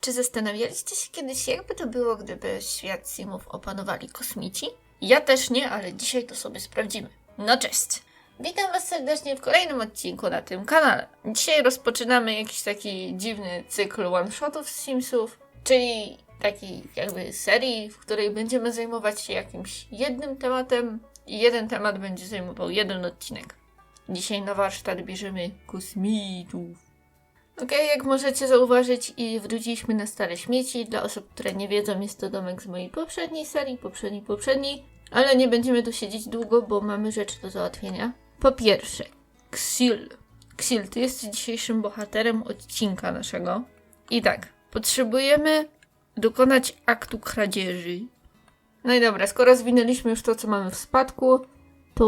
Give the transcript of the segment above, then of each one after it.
Czy zastanawialiście się kiedyś, jakby to było, gdyby świat simów opanowali kosmici? Ja też nie, ale dzisiaj to sobie sprawdzimy. No cześć! Witam Was serdecznie w kolejnym odcinku na tym kanale. Dzisiaj rozpoczynamy jakiś taki dziwny cykl one-shotów z Simsów, czyli takiej jakby serii, w której będziemy zajmować się jakimś jednym tematem i jeden temat będzie zajmował jeden odcinek. Dzisiaj na warsztat bierzemy kosmitów. Okej, jak możecie zauważyć, i wróciliśmy na stare śmieci. Dla osób, które nie wiedzą, jest to domek z mojej poprzedniej serii, poprzedniej, poprzedniej. Ale nie będziemy tu siedzieć długo, bo mamy rzeczy do załatwienia. Po pierwsze, Xil. Xil, ty jesteś dzisiejszym bohaterem odcinka naszego. I tak, potrzebujemy dokonać aktu kradzieży. No i dobra, skoro zwinęliśmy już to, co mamy w spadku, to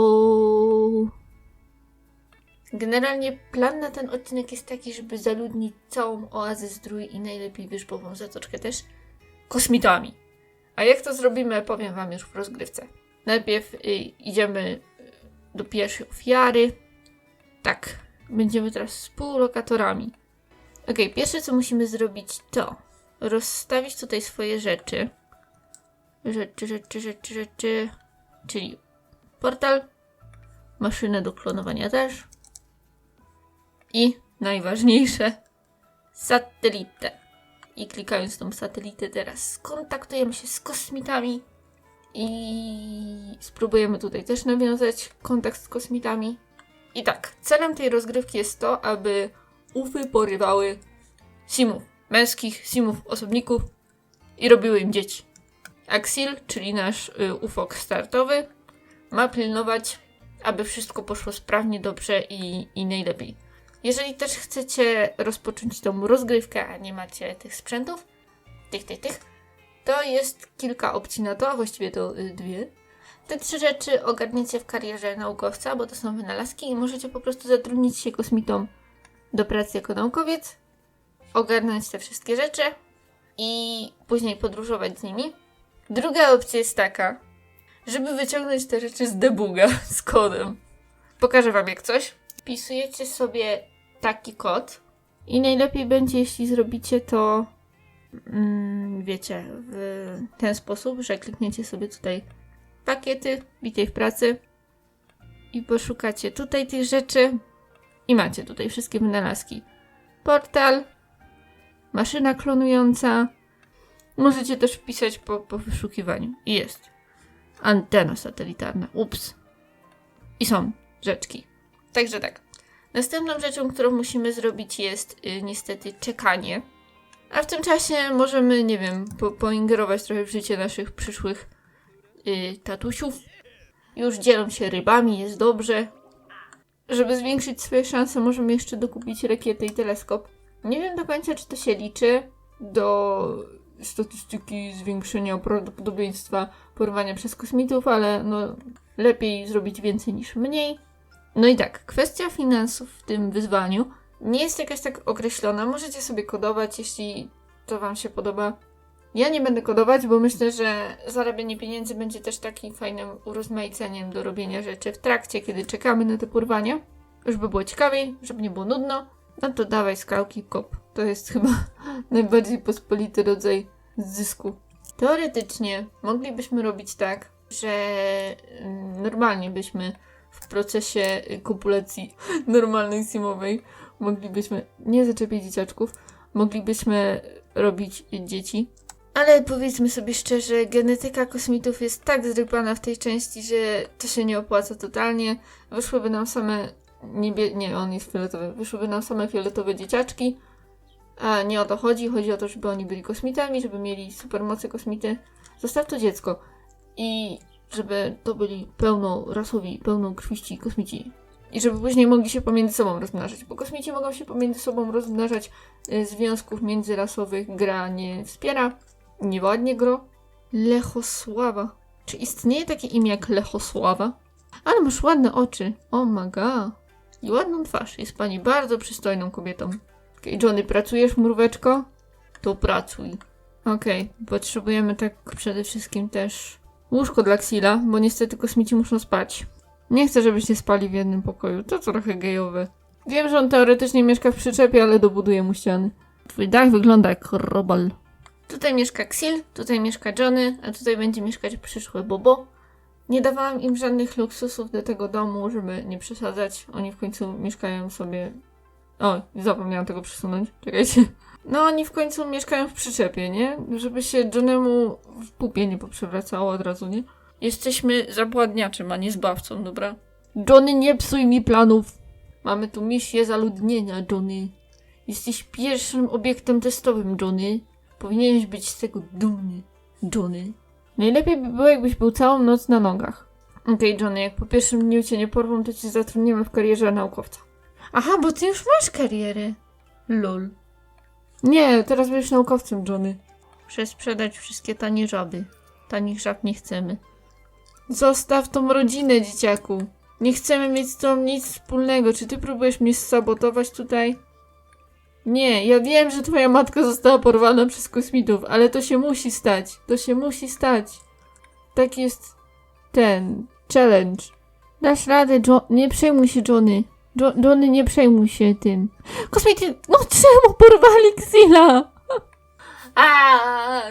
Generalnie plan na ten odcinek jest taki, żeby zaludnić całą oazę zdrój i najlepiej wierzbową zatoczkę też kosmitami. A jak to zrobimy, powiem wam już w rozgrywce. Najpierw y, idziemy y, do pierwszej ofiary. Tak, będziemy teraz współlokatorami. Ok, pierwsze co musimy zrobić to rozstawić tutaj swoje rzeczy. Rzeczy, rzeczy, rzeczy, rzeczy. Czyli portal, maszynę do klonowania też. I najważniejsze, satelitę. I klikając tą satelitę teraz skontaktujemy się z kosmitami i spróbujemy tutaj też nawiązać kontakt z kosmitami. I tak, celem tej rozgrywki jest to, aby ufy porywały simów, męskich simów, osobników i robiły im dzieci. Axil, czyli nasz y, ufok startowy, ma pilnować, aby wszystko poszło sprawnie, dobrze i, i najlepiej. Jeżeli też chcecie rozpocząć tą rozgrywkę, a nie macie tych sprzętów, tych, tych, tych, to jest kilka opcji na to, a właściwie to y, dwie. Te trzy rzeczy ogarniecie w karierze naukowca, bo to są wynalazki i możecie po prostu zatrudnić się kosmitą do pracy jako naukowiec, ogarnąć te wszystkie rzeczy i później podróżować z nimi. Druga opcja jest taka, żeby wyciągnąć te rzeczy z debuga, z kodem. Pokażę wam jak coś. Wpisujecie sobie taki kod i najlepiej będzie, jeśli zrobicie to, mm, wiecie, w ten sposób, że klikniecie sobie tutaj pakiety, witaj w pracy i poszukacie tutaj tych rzeczy i macie tutaj wszystkie wynalazki. Portal, maszyna klonująca. Możecie też wpisać po, po wyszukiwaniu. I jest. Antena satelitarna. Ups. I są rzeczki. Także tak. Następną rzeczą, którą musimy zrobić jest y, niestety czekanie. A w tym czasie możemy, nie wiem, po, poingerować trochę w życie naszych przyszłych y, tatusiów. Już dzielą się rybami, jest dobrze. Żeby zwiększyć swoje szanse, możemy jeszcze dokupić rakietę i teleskop. Nie wiem do końca, czy to się liczy do statystyki zwiększenia prawdopodobieństwa porwania przez kosmitów, ale no lepiej zrobić więcej niż mniej. No i tak, kwestia finansów w tym wyzwaniu nie jest jakaś tak określona. Możecie sobie kodować, jeśli to Wam się podoba. Ja nie będę kodować, bo myślę, że zarabianie pieniędzy będzie też takim fajnym urozmaiceniem do robienia rzeczy w trakcie, kiedy czekamy na te porwania. Żeby było ciekawiej, żeby nie było nudno, no to dawaj skałki kop. To jest chyba najbardziej pospolity rodzaj zysku. Teoretycznie moglibyśmy robić tak, że mm, normalnie byśmy w procesie kopulacji normalnej simowej moglibyśmy nie zaczepić dzieciaczków, moglibyśmy robić dzieci. Ale powiedzmy sobie szczerze, genetyka kosmitów jest tak zrypana w tej części, że to się nie opłaca totalnie. Wyszłyby nam same niebie... Nie, on jest fioletowy. Wyszłyby nam same fioletowe dzieciaczki. A nie o to chodzi. Chodzi o to, żeby oni byli kosmitami, żeby mieli supermocy kosmity. Zostaw to dziecko. I żeby to byli pełnorasowi, pełnokrwiści kosmici. I żeby później mogli się pomiędzy sobą rozmnażać, bo kosmici mogą się pomiędzy sobą rozmnażać, y, związków międzyrasowych gra nie wspiera. Nieładnie gro. Lechosława. Czy istnieje takie imię jak Lechosława? Ale masz ładne oczy. O my god. I ładną twarz. Jest pani bardzo przystojną kobietą. Okej, Johnny, pracujesz, mróweczko? To pracuj. Okej, potrzebujemy tak przede wszystkim też Łóżko dla Xila, bo niestety kosmici muszą spać. Nie chcę, żebyście spali w jednym pokoju. To trochę gejowe. Wiem, że on teoretycznie mieszka w przyczepie, ale dobuduję mu ściany. Twój dach wygląda jak robal. Tutaj mieszka Xil, tutaj mieszka Johnny, a tutaj będzie mieszkać przyszłe Bobo. Nie dawałam im żadnych luksusów do tego domu, żeby nie przesadzać. Oni w końcu mieszkają sobie. O, zapomniałam tego przesunąć. Czekajcie. No, oni w końcu mieszkają w przyczepie, nie? Żeby się Johnemu w pupie nie poprzewracało od razu, nie? Jesteśmy zabładniaczem, a nie zbawcą, dobra? Johnny, nie psuj mi planów. Mamy tu misję zaludnienia, Johnny. Jesteś pierwszym obiektem testowym, Johnny. Powinieneś być z tego dumny, Johnny. Najlepiej by było, jakbyś był całą noc na nogach. Okej, Johnny, jak po pierwszym dniu cię nie porwą, to cię zatrudnimy w karierze naukowca. Aha, bo ty już masz karierę. Lol. Nie, teraz będziesz naukowcem, Johnny. Muszę sprzedać wszystkie tanie żaby. Tanich żab nie chcemy. Zostaw tą rodzinę, dzieciaku. Nie chcemy mieć z tą nic wspólnego. Czy ty próbujesz mnie sabotować tutaj? Nie, ja wiem, że twoja matka została porwana przez kosmitów, ale to się musi stać. To się musi stać. Tak jest ten challenge. Dasz radę, jo- nie przejmuj się, Johnny. Jo- Johnny, nie przejmuj się tym. Kosmity, no czemu porwali Xila? A,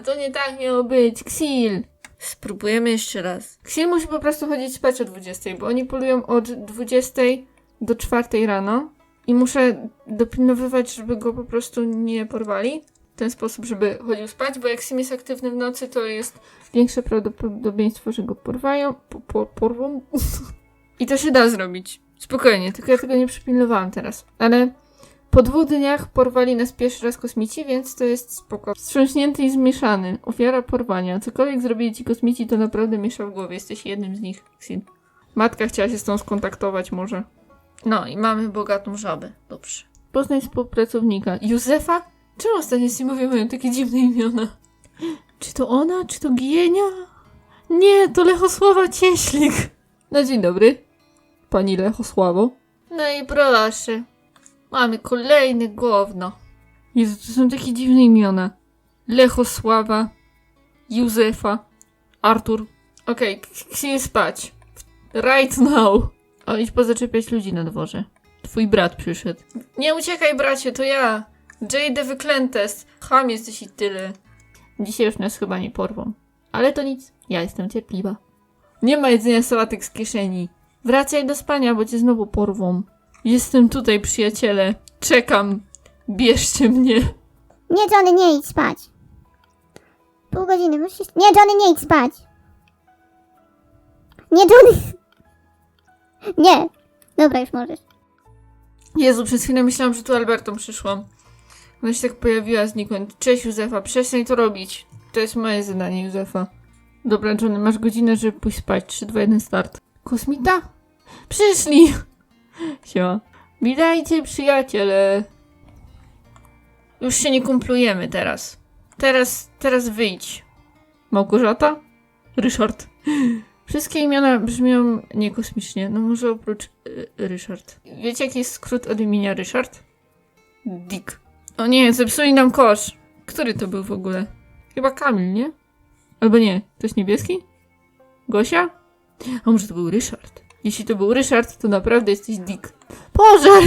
to nie tak miało być. Xil. Spróbujemy jeszcze raz. Xil musi po prostu chodzić spać o 20, bo oni polują od 20 do 4 rano. I muszę dopilnowywać, żeby go po prostu nie porwali. W ten sposób, żeby chodził spać, bo jak Sim jest aktywny w nocy, to jest większe prawdopodobieństwo, że go porwają. Po, po, porwą. I to się da zrobić. Spokojnie, tylko ja tego nie przypilnowałam teraz. Ale po dwóch dniach porwali nas pierwszy raz kosmici, więc to jest spoko. Wstrząśnięty i zmieszany. Ofiara porwania. Cokolwiek zrobili ci kosmici, to naprawdę miesza w głowie. Jesteś jednym z nich, Xin. Matka chciała się z tą skontaktować może. No i mamy bogatą żabę. Dobrze. Poznaj współpracownika. Józefa? Czemu ostatnio ci mówią mają takie dziwne imiona? Czy to ona? Czy to Gienia? Nie, to Lechosława Cieślik. No dzień dobry. Pani Lechosławo. No i proszę. Mamy kolejne gówno. Jezu, to są takie dziwne imiona. Lechosława. Józefa. Artur. Okej, okay, chcę spać. Right now. O, idź pozaczepiać ludzi na dworze. Twój brat przyszedł. Nie uciekaj, bracie, to ja. Jade Wyklętes. Ham jesteś i tyle. Dzisiaj już nas chyba nie porwą. Ale to nic, ja jestem cierpliwa. Nie ma jedzenia sałatek z kieszeni. Wracaj do spania, bo cię znowu porwą. Jestem tutaj, przyjaciele. Czekam. Bierzcie mnie. Nie, Johnny, nie idź spać. Pół godziny, musisz... Nie, Johnny, nie idź spać. Nie, Johnny. Nie. Dobra, już możesz. Jezu, przez chwilę myślałam, że tu Albertą przyszłam. Ona się tak pojawiła znikąd. Cześć Józefa, przestań to robić. To jest moje zadanie, Józefa. Dobra, Johnny, masz godzinę, żeby pójść spać. 3, 2, 1, start. Kosmita? Przyszli! Siema. Witajcie, przyjaciele. Już się nie kumplujemy teraz. Teraz, teraz wyjdź. Małgorzata? Ryszard. Wszystkie imiona brzmią niekosmicznie, no może oprócz y, Ryszard. Wiecie jaki jest skrót od imienia Ryszard? Dick. O nie, zepsuli nam kosz. Który to był w ogóle? Chyba Kamil, nie? Albo nie, ktoś niebieski? Gosia? A może to był Ryszard? Jeśli to był Ryszard, to naprawdę jesteś Dick. Pożar!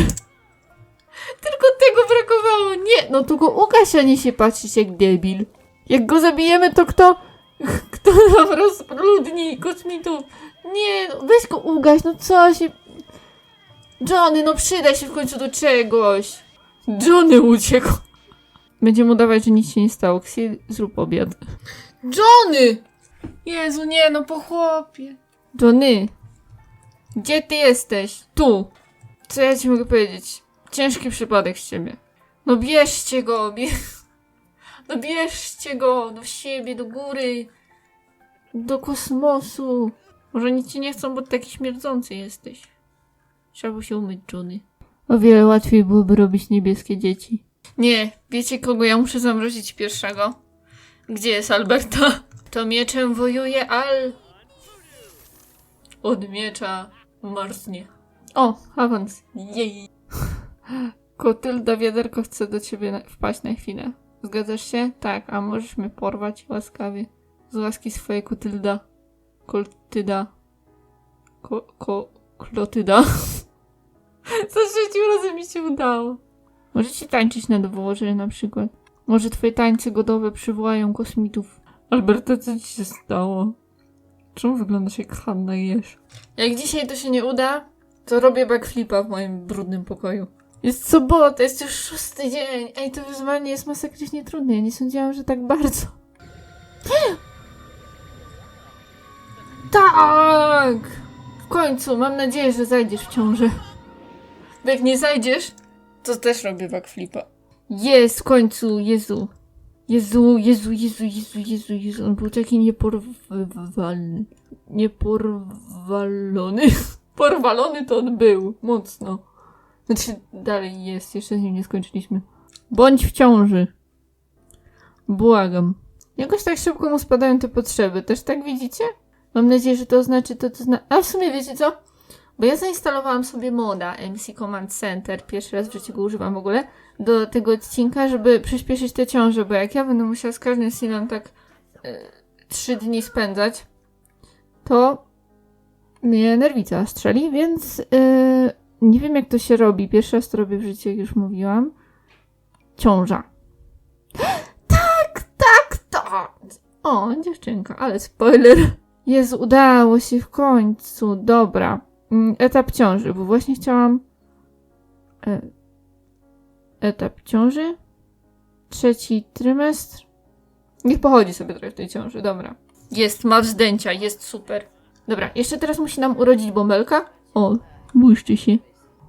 Tylko tego brakowało. Nie, no to go ugaś, a nie się patrzeć jak debil. Jak go zabijemy, to kto... Kto nam rozludni kosmitów? Nie, no weź go ugaś, no co się... Johnny, no przydaj się w końcu do czegoś. Johnny uciekł. Będziemy udawać, że nic się nie stało. Ksy, zrób obiad. Johnny! Jezu, nie, no po chłopie. Johnny, gdzie ty jesteś? Tu. Co ja ci mogę powiedzieć? Ciężki przypadek z ciebie. No bierzcie go, bie... No bierzcie go do siebie, do góry. Do kosmosu. Może nic ci nie chcą, bo ty taki śmierdzący jesteś. Trzeba było się umyć, Johnny. O wiele łatwiej byłoby robić niebieskie dzieci. Nie, wiecie kogo ja muszę zamrozić pierwszego? Gdzie jest Alberta? To mieczem wojuje Al. Od miecza marznie. O, awans. Jej. Kotylda wiaderko chce do ciebie na- wpaść na chwilę. Zgadzasz się? Tak, a możesz mnie porwać łaskawie. Z łaski swojej kotylda. Koltyda. Ko, ko, klotyda. Za trzecim razem mi się udało. Możecie tańczyć na dworze na przykład. Może twoje tańce godowe przywołają kosmitów. Alberta, co ci się stało? Czemu wyglądasz jak Hanna jesz? Jak dzisiaj to się nie uda, to robię backflipa w moim brudnym pokoju. Jest sobota, jest już szósty dzień. Ej, to wyzwanie jest masakrycznie trudne. Ja nie sądziłam, że tak bardzo. Tak! W końcu, mam nadzieję, że zajdziesz w ciąży. Bo jak nie zajdziesz, to też robię backflipa. Jest, w końcu, Jezu. Jezu, Jezu, Jezu, Jezu, Jezu, Jezu. On był taki nieporwalny. Nieporwalony. Porwalony to on był, mocno. Znaczy, dalej jest, jeszcze z nim nie skończyliśmy. Bądź w ciąży. Błagam. Jakoś tak szybko mu spadają te potrzeby, też tak widzicie? Mam nadzieję, że to znaczy to, co zna... A w sumie wiecie co? Bo ja zainstalowałam sobie moda MC Command Center, pierwszy raz w życiu go używam w ogóle, do tego odcinka, żeby przyspieszyć te ciąże, bo jak ja będę musiała z każdym sinem tak e, trzy dni spędzać, to mnie nerwica strzeli, więc e, nie wiem jak to się robi. Pierwszy raz to robię w życiu, jak już mówiłam. Ciąża. Tak, tak, tak. O, dziewczynka, ale spoiler. Jezu, udało się w końcu. Dobra. Mm, Etap ciąży, bo właśnie chciałam. E, etap ciąży. Trzeci trymestr. Niech pochodzi sobie trochę w tej ciąży, dobra. Jest, ma wzdęcia, jest super. Dobra, jeszcze teraz musi nam urodzić bąbelka. O, błyszczy się.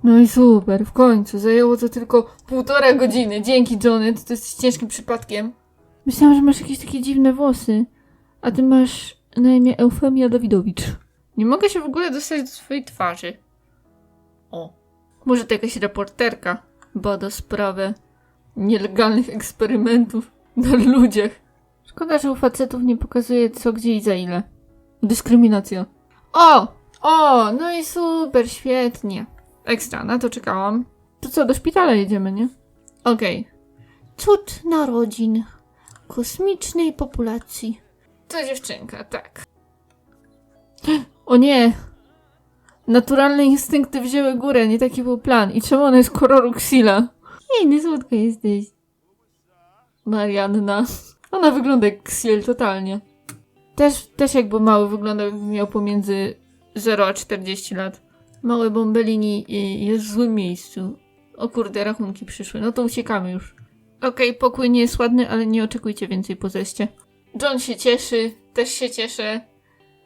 No i super, w końcu. Zajęło to tylko półtora godziny. Dzięki, Johnny, to jest ciężkim przypadkiem. Myślałam, że masz jakieś takie dziwne włosy. A ty masz na imię Eufemia Dawidowicz. Nie mogę się w ogóle dostać do swojej twarzy. O. Może to jakaś reporterka bada sprawę nielegalnych eksperymentów na ludziach. Szkoda, że u facetów nie pokazuje co, gdzie i za ile. Dyskryminacja. O! O! No i super, świetnie. Ekstra, na to czekałam. To co, do szpitala jedziemy, nie? Okej. Cud narodzin kosmicznej populacji. To dziewczynka, tak. O nie! Naturalne instynkty wzięły górę, nie taki był plan. I czemu ona jest koloru Xila? Jej, nie słodka jesteś. Marianna. Ona wygląda jak Xil totalnie. Też, też jakby mały wygląda, jakby miał pomiędzy 0 a 40 lat. Małe Bombelini jest w złym miejscu. O kurde, rachunki przyszły. No to uciekamy już. Okej, pokój nie jest ładny, ale nie oczekujcie więcej po zeście. John się cieszy, też się cieszę.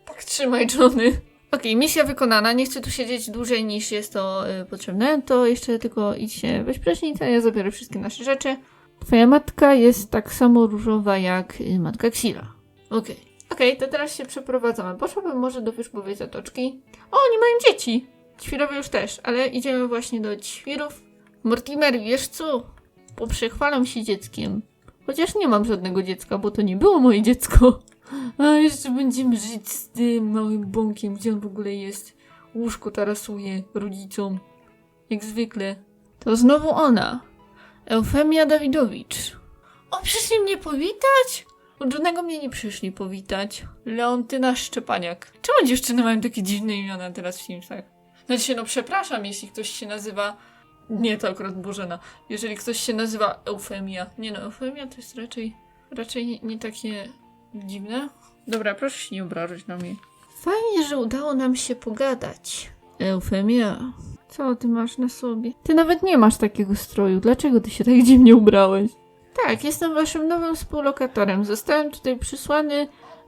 Tak trzymaj, Johnny. Okej, misja wykonana. Nie chcę tu siedzieć dłużej niż jest to y, potrzebne. To jeszcze tylko idź się weź prysznic, a ja zabiorę wszystkie nasze rzeczy. Twoja matka jest tak samo różowa jak y, matka Xila. Okej. Okej, to teraz się przeprowadzamy. Poszłabym może do wierzchowej zatoczki. O, oni mają dzieci! Ćwirowie już też, ale idziemy właśnie do ćwirów. Mortimer, wiesz co? Poprzechwalam się dzieckiem. Chociaż nie mam żadnego dziecka, bo to nie było moje dziecko. A jeszcze będziemy żyć z tym małym bąkiem, gdzie on w ogóle jest. Łóżko tarasuje rodzicom. Jak zwykle. To znowu ona. Eufemia Dawidowicz. O, przyszli mnie powitać? Od żadnego mnie nie przyszli powitać. Leontyna Szczepaniak. Czemu dziewczyny mają takie dziwne imiona teraz w Simsach? Znaczy się, no przepraszam, jeśli ktoś się nazywa... Nie, to akurat Bożena. Jeżeli ktoś się nazywa Eufemia. Nie no, Eufemia to jest raczej... Raczej nie, nie takie dziwne. Dobra, proszę się nie obrażać na mnie. Fajnie, że udało nam się pogadać. Eufemia. Co ty masz na sobie? Ty nawet nie masz takiego stroju. Dlaczego ty się tak dziwnie ubrałeś? Tak, jestem waszym nowym współlokatorem. Zostałem tutaj przysłany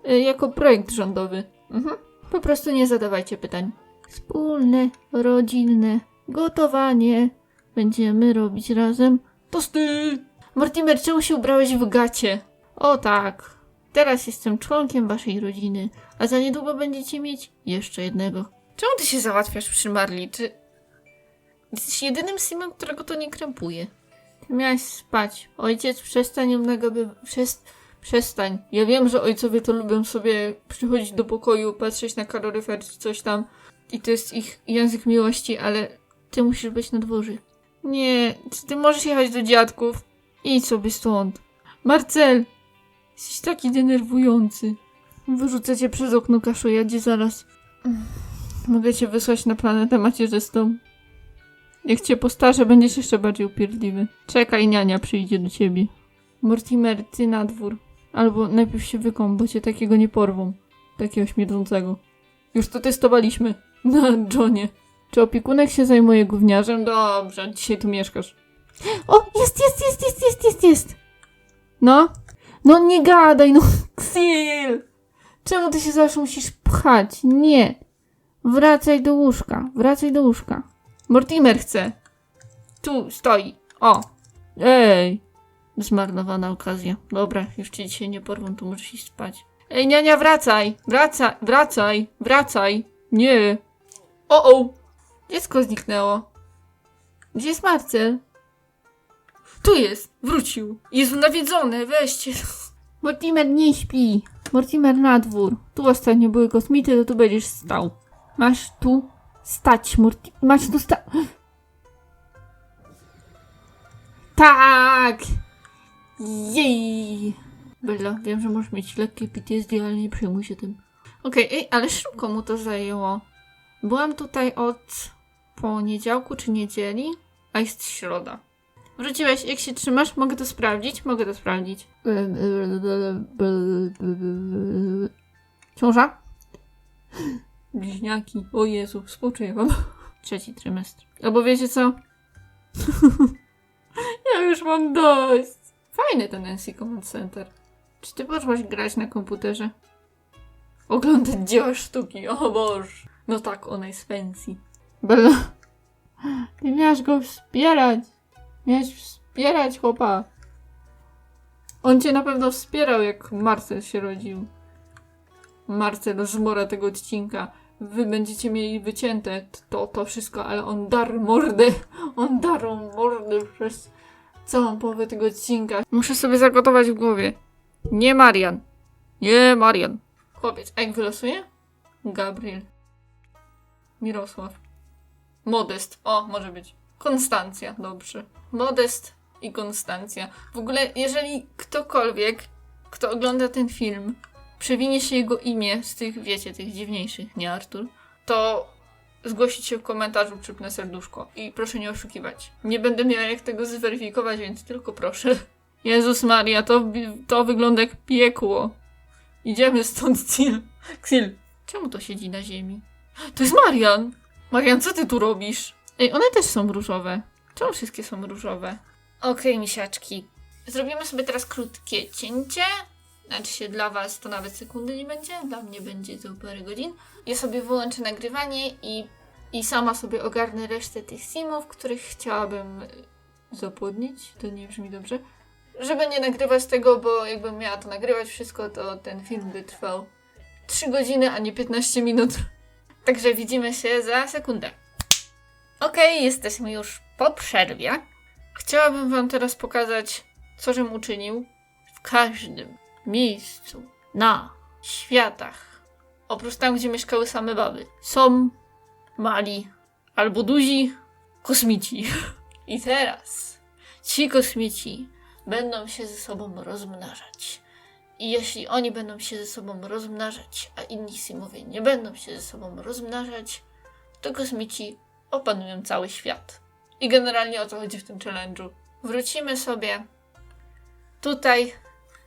y, jako projekt rządowy. Mhm. Po prostu nie zadawajcie pytań. Wspólne, rodzinne, gotowanie. Będziemy robić razem tosty. Mortimer, czemu się ubrałeś w gacie? O tak. Teraz jestem członkiem waszej rodziny, a za niedługo będziecie mieć jeszcze jednego. Czemu ty się załatwiasz przy Marli? Czy... Jesteś jedynym simem, którego to nie krępuje. Ty miałeś spać. Ojciec, przestań ją nagaby... Przest... Przestań. Ja wiem, że ojcowie to lubią sobie przychodzić do pokoju, patrzeć na kaloryfer czy coś tam i to jest ich język miłości, ale ty musisz być na dworze. Nie, ty możesz jechać do dziadków? Idź sobie stąd. Marcel! Jesteś taki denerwujący. Wyrzucę cię przez okno kaszojadzie zaraz. Mogę cię wysłać na planetę macierzystą. Jak cię postarze, będziesz jeszcze bardziej upierdliwy. Czekaj, niania przyjdzie do ciebie. Mortimer, ty na dwór. Albo najpierw się wykąp, bo cię takiego nie porwą. Takiego śmierdzącego. Już to testowaliśmy. Na Johnie. Czy opiekunek się zajmuje gówniarzem? Dobrze, dzisiaj tu mieszkasz. O, jest, jest, jest, jest, jest, jest, jest. No? No nie gadaj, no. Xil! Czemu ty się zawsze musisz pchać? Nie. Wracaj do łóżka, wracaj do łóżka. Mortimer chce. Tu stoi. O. Ej. Zmarnowana okazja. Dobra, już cię dzisiaj nie porwą, tu możesz iść spać. Ej, niania, wracaj! Wracaj, wracaj, wracaj! Nie! O, o! Dziecko zniknęło. Gdzie jest Marcel? Tu jest! Wrócił! Jest nawiedzony, weźcie! Mortimer nie śpi! Mortimer na dwór. Tu ostatnio były kosmity, to tu będziesz stał. Masz tu stać, Morti... Masz tu stać... Tak! Jej! Bella, wiem, że możesz mieć lekkie PTSD, ale nie przejmuj się tym. Okej, ej, ale szybko mu to zajęło. Byłam tutaj od poniedziałku czy niedzieli, a jest środa. Wróciłeś, jak się trzymasz? Mogę to sprawdzić? Mogę to sprawdzić. Ciąża? Bliźniaki. O Jezu, współczuję wam. Trzeci trymestr. Albo wiecie co? ja już mam dość. Fajny ten NC Command Center. Czy ty poszłaś grać na komputerze? Oglądać dzieła sztuki, o Boże. No tak, ona jest fancy. Bella, ty miałaś go wspierać. Miałeś wspierać chłopa. On cię na pewno wspierał, jak Marcel się rodził. Marcel żmora tego odcinka. Wy będziecie mieli wycięte to, to wszystko, ale on darł mordę. On darł mordę przez całą połowę tego odcinka. Muszę sobie zagotować w głowie. Nie Marian. Nie Marian. Chłopiec. A jak wylosuje? Gabriel. Mirosław. Modest. O, może być. Konstancja. Dobrze. Modest i Konstancja. W ogóle, jeżeli ktokolwiek, kto ogląda ten film, przewinie się jego imię z tych, wiecie, tych dziwniejszych, nie Artur, to zgłosić się w komentarzu, przypnę serduszko. I proszę nie oszukiwać. Nie będę miała jak tego zweryfikować, więc tylko proszę. Jezus Maria, to, to wygląda jak piekło. Idziemy stąd, Xil. Xil, czemu to siedzi na ziemi? To jest Marian! Marian, co ty tu robisz? Ej, one też są różowe. Czemu wszystkie są różowe? Okej, misiaczki. Zrobimy sobie teraz krótkie cięcie. Znaczy się dla was to nawet sekundy nie będzie, dla mnie będzie to parę godzin. Ja sobie wyłączę nagrywanie i, i sama sobie ogarnę resztę tych simów, których chciałabym y, zapłodnić. To nie brzmi dobrze. Żeby nie nagrywać tego, bo jakbym miała to nagrywać wszystko, to ten film by trwał 3 godziny, a nie 15 minut. Także widzimy się za sekundę. Okej, jesteśmy już po przerwie. Chciałabym wam teraz pokazać, co żem uczynił w każdym miejscu na światach. Oprócz tam, gdzie mieszkały same baby. Są mali albo duzi kosmici. I teraz ci kosmici będą się ze sobą rozmnażać. I jeśli oni będą się ze sobą rozmnażać, a inni simowie nie będą się ze sobą rozmnażać, to kosmici opanują cały świat. I generalnie o to chodzi w tym challenge'u. Wrócimy sobie. Tutaj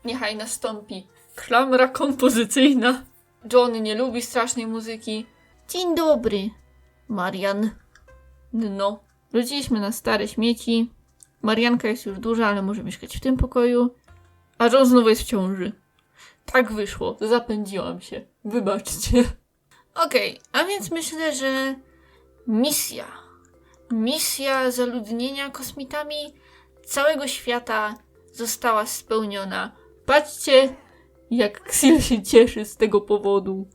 niechaj nastąpi klamra kompozycyjna. John nie lubi strasznej muzyki. Dzień dobry, Marian. No, wróciliśmy na stare śmieci. Marianka jest już duża, ale może mieszkać w tym pokoju. A John znowu jest w ciąży. Tak wyszło, zapędziłam się. Wybaczcie. Okej, a więc myślę, że misja. Misja zaludnienia kosmitami całego świata została spełniona. Patrzcie, jak Xil się cieszy z tego powodu.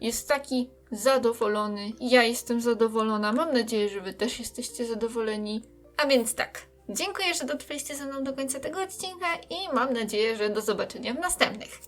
Jest taki zadowolony. Ja jestem zadowolona. Mam nadzieję, że Wy też jesteście zadowoleni. A więc tak. Dziękuję, że dotrwaliście ze mną do końca tego odcinka i mam nadzieję, że do zobaczenia w następnych.